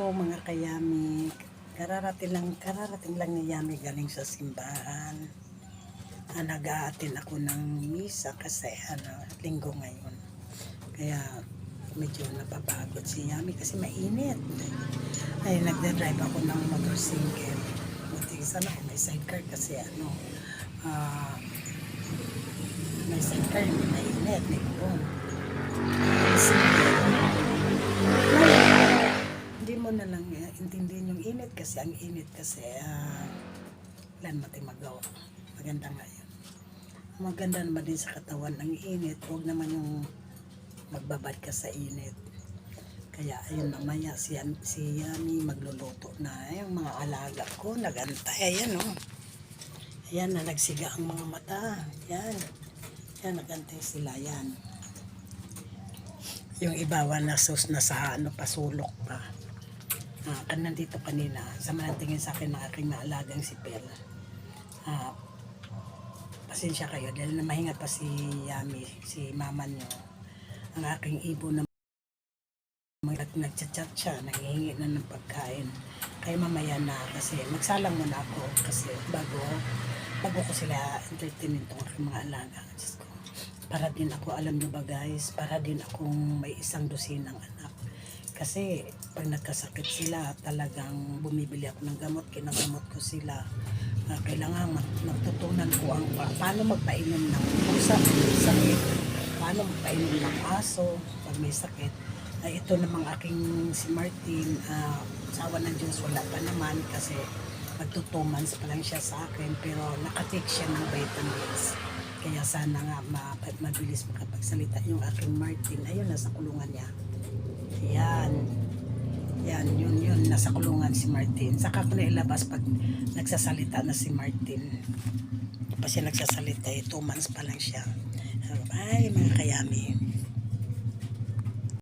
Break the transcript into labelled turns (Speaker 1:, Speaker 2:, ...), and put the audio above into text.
Speaker 1: Po mga kayami, kararating lang, kararating lang ni Yami galing sa simbahan. Ah, nag-aatin ako ng misa kasi ano, linggo ngayon. Kaya medyo napapagod si Yami kasi mainit. Ay, nagda-drive ako ng motorcycle. Buti sana kung may sidecar kasi ano, ah, may sidecar, hindi mainit, may. Mo na lang eh, intindihin yung init kasi ang init kasi wala naman tayong magawa. Maganda nga yun. Maganda naman din sa katawan ang init. Huwag naman yung magbabad ka sa init. Kaya ayun mamaya si, si Yami magluluto na yung mga alaga ko nagantay. Ayan oh. Ayan na nagsiga ang mga mata. Yan. Yan nagantay sila yan. Yung ibawa na sus na sa ano pasulok pa. Kan nandito kanina, sa tingin sa akin ng aking maalagang si Pel. Ah, pasensya kayo dahil namahinga pa si Yami, si mama niyo. Ang aking ibo na at nagchat-chat siya, nanghihingi na ng pagkain. Kaya mamaya na kasi magsalang muna ako kasi bago bago ko sila entertainin itong aking mga alaga. Diyos ko. Para din ako, alam nyo ba guys, para din akong may isang dosinang anak. Kasi pag nagkasakit sila, talagang bumibili ako ng gamot, kinagamot ko sila. Ah, kailangan matutunan ko ang pa- paano magpainom ng pusa sakit, paano magpainom ng aso pag may sakit. Ay, ito namang aking si Martin, ah, sawa ng Diyos, wala pa naman kasi magto two months pa lang siya sa akin pero nakatake siya ng vitamins. Kaya sana nga ma- mabilis makapagsalita yung aking Martin. Ayun, nasa kulungan niya. Yan. Yan, yun, yun. Nasa kulungan si Martin. Saka ko na pag nagsasalita na si Martin. Pa siya nagsasalita eh. Two months pa lang siya. Ay, mga kayami.